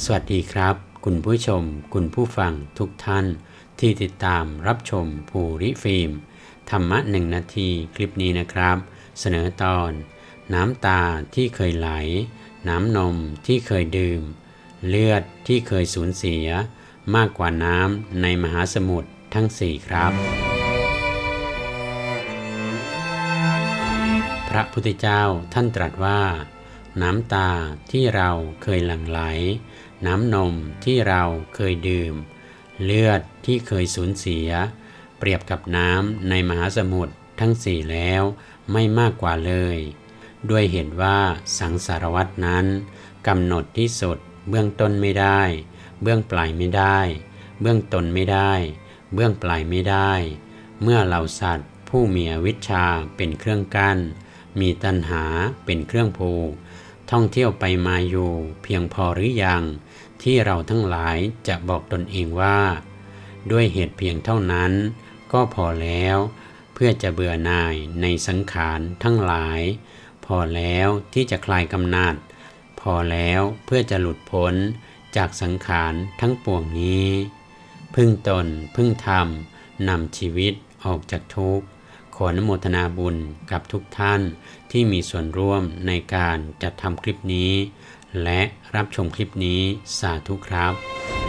สวัสดีครับ คุณผู้ชม คุณผู้ฟังทุกท่าน ที่ติดตามรับชมภูริฟิล์มธรรมะหนึ่งนาทีคลิปนี้นะครับ เสนอตอน น้ำตาที่เคยไหล น้ำนมที่เคยดื่ม เลือดที่เคยสูญเสีย มากกว่าน้ำในมหาสมุทรทั้งสี่ครับ พระพุทธเจ้าท่านตรัสว่า น้ำตาที่เราเคยหลั่งไหล น้ำนมที่เราเคยดื่ม เลือดที่เคยสูญเสีย เปรียบกับน้ำในมหาสมุทรทั้งสี่แล้วไม่มากกว่าเลย ด้วยเหตุว่าสังสารวัตนั้นกำหนดที่สุดเบื้องต้นไม่ได้ เบื้องปลายไม่ได้ เบื้องต้นไม่ได้ เบื้องปลายไม่ได้ เมื่อเหล่าสัตว์ผู้มีอวิชชาเป็นเครื่องกั้น มีตัณหาเป็นเครื่องผูกท่องเที่ยวไปมาอยู่ เพียงพอหรือยัง ที่เราทั้งหลายจะบอกตนเองว่า ด้วยเหตุเพียงเท่านั้น ก็พอแล้ว เพื่อจะเบื่อหน่ายในสังขารทั้งหลาย พอแล้วที่จะคลายกำหนัด พอแล้วเพื่อจะหลุดพ้นจากสังขารทั้งปวงนี้ พึ่งตนพึ่งธรรมนำชีวิตออกจากทุกข์ ออนุโมทนาบุญกับทุกท่านที่มีส่วนร่วมในการจัดทำคลิปนี้ และรับชมคลิปนี้สาธุครับ